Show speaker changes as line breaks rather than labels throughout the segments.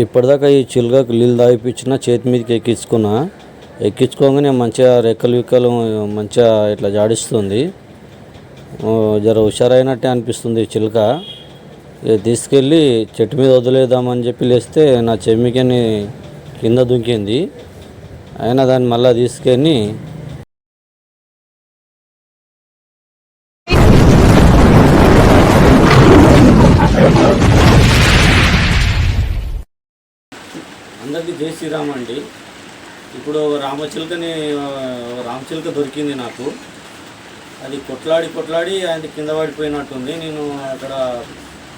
ఇప్పటిదాకా ఈ చిలుకకు నీళ్ళు తాగిపించిన చేతి మీదకి ఎక్కించుకున్నా ఎక్కించుకోగానే మంచిగా రెక్కలు విక్కలు మంచిగా ఇట్లా జాడిస్తుంది. జర హుషారైనట్టే అనిపిస్తుంది చిలుక. తీసుకెళ్ళి చెట్టు మీద వదిలేద్దామని చెప్పి లేస్తే నా చెమ్మికని కింద దుంకింది. అయినా దాన్ని మళ్ళీ తీసుకెళ్ళి అందరికీ జై శ్రీరామ్ అండి. ఇప్పుడు రామచిలుకని రామచిలుక దొరికింది నాకు. అది కొట్లాడి కొట్లాడి ఆయన కింద పడిపోయినట్టుంది. నేను అక్కడ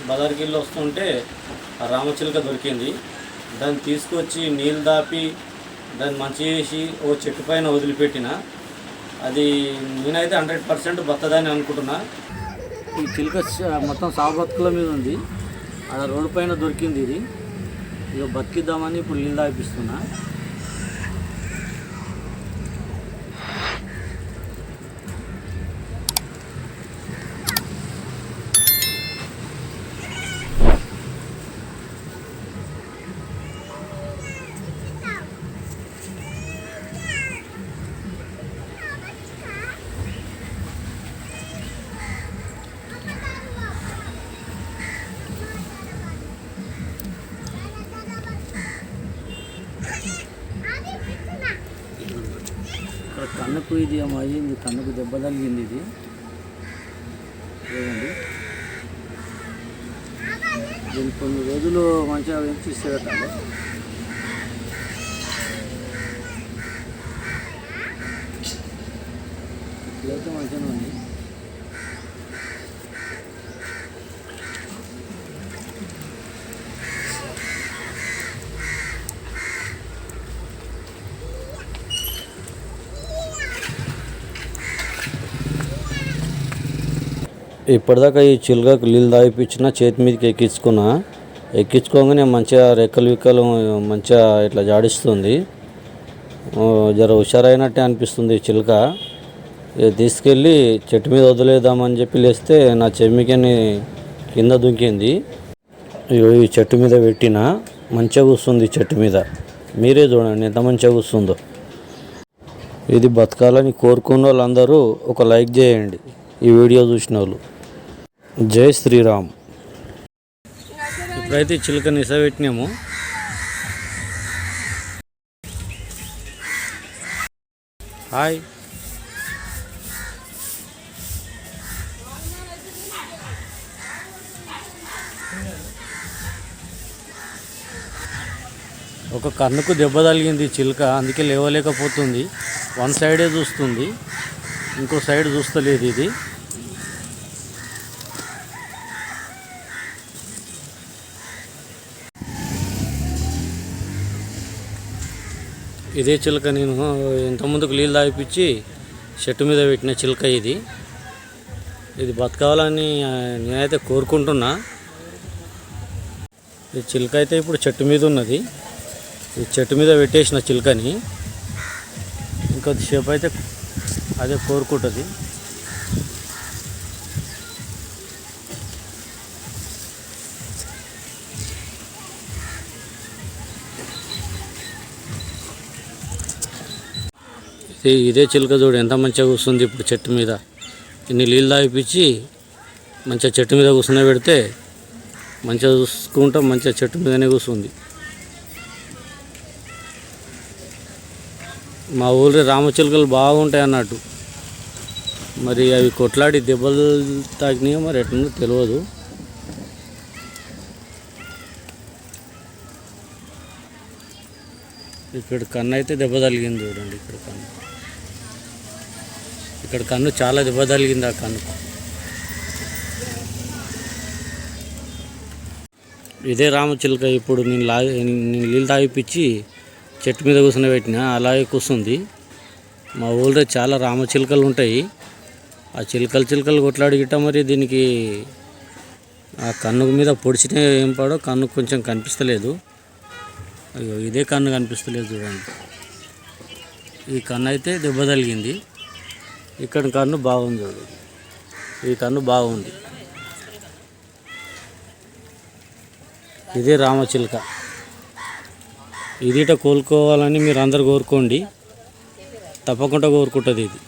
బజార్కి వస్తుంటే ఆ రామచిలుక దొరికింది. దాన్ని తీసుకొచ్చి నీళ్ళు దాపి దాన్ని మంచి చేసి ఓ చెట్టు పైన వదిలిపెట్టిన. అది నేనైతే హండ్రెడ్ పర్సెంట్ బతదని అనుకుంటున్నా. ఈ చిలుక మొత్తం సాగు బతుకుల మీద ఉంది. అక్కడ రోడ్డు పైన దొరికింది ఇది. ఇక బతికిద్దామని ఇప్పుడు నీళ్ళు తాగిపిస్తున్నా. కన్నుకు ఇది ఏమో అయ్యింది కన్నుకు దెబ్బ తగిలింది ఇది. చూడండి దీన్ని కొన్ని రోజులు మంచిగా వెంచిస్తే ఇస్తారట ఇట్లయితే మంచిగా ఉంది. ఇప్పటిదాకా ఈ చిలుకకు నీళ్ళు తాగిపించిన చేతి మీదకి ఎక్కించుకున్నా ఎక్కించుకోగానే మంచిగా రెక్కలు విక్కలు మంచిగా ఇట్లా జాడిస్తుంది. జర హుషారైనట్టే అనిపిస్తుంది చిలుక. ఇక తీసుకెళ్ళి చెట్టు మీద వదిలేద్దామని చెప్పి లేస్తే నా చెమ్మికని కింద దుంకింది. ఈ చెట్టు మీద పెట్టిన మంచిగా కూస్తుంది చెట్టు మీద. మీరే చూడండి ఎంత మంచిగా కూస్తుందో. ఇది బతకాలని కోరుకున్న వాళ్ళందరూ ఒక లైక్ చేయండి. ఈ వీడియో చూసిన వాళ్ళు జై శ్రీరామ్. ఇప్పుడైతే చిలుక నిస పెట్టినాము. హాయ్. ఒక కన్నుకు దెబ్బ తగిలింది చిలుక అందుకే లేవలేకపోతుంది. వన్ సైడే చూస్తుంది. ఇంకో సైడ్ చూస్తలేదు ఇది. ఇదే చిలుక నేను ఇంతకుముందుకు నీళ్ళు తాగిపించి చెట్టు మీద పెట్టిన చిలుక ఇది. ఇది బతకాలని నేనైతే కోరుకుంటున్నా. ఈ చిలుక అయితే ఇప్పుడు చెట్టు మీద ఉన్నది. ఈ చెట్టు మీద పెట్టేసిన చిలుకని ఇంకొద్దిసేపు అయితే అదే కోరుకుంటుంది. ఇదే చిలుక చూడు ఎంత మంచిగా కూర్చుంది ఇప్పుడు చెట్టు మీద. ఇన్ని నీళ్ళు తాగిపించి మంచిగా చెట్టు మీద కూర్చున్న పెడితే మంచిగా చూసుకుంటా మంచిగా చెట్టు మీదనే కూర్చుంది మా ఊళ్ళో రామచిలుకలు బాగుంటాయి అన్నట్టు. మరి అవి కొట్లాడి దెబ్బలు తాకినాయో మరి ఎట్లుందో తెలియదు ఇక్కడ కన్ను అయితే దెబ్బ తగిలింది చూడండి ఇక్కడ కన్ను. ఇక్కడ కన్ను చాలా దెబ్బ తగిలింది ఆ కన్ను. ఇదే రామచిలుక ఇప్పుడు నేను లా నేను నీళ్ళు తాగిపించి చెట్టు మీద కూర్చొని పెట్టిన అలాగే కూర్చుంది మా ఊళ్ళో చాలా రామచిలుకలు ఉంటాయి. ఆ చిలుకలు చిలుకలు కొట్లాడిగిట్ట మరి దీనికి ఆ కన్ను మీద పొడిచిన ఏం పాడో కన్ను కొంచెం కనిపిస్తలేదు. అయ్యో ఇదే కన్ను కనిపిస్తలేదు చూడండి. ఈ కన్ను అయితే దెబ్బ తగిలింది. ఇక్కడ కన్ను బాగుంది. ఈ కన్ను బాగుంది. ఇదే రామచిలుక. ఇదిట కోలుకోవాలని మీరు అందరు కోరుకోండి. తప్పకుండా కోరుకుంటుంది ఇది.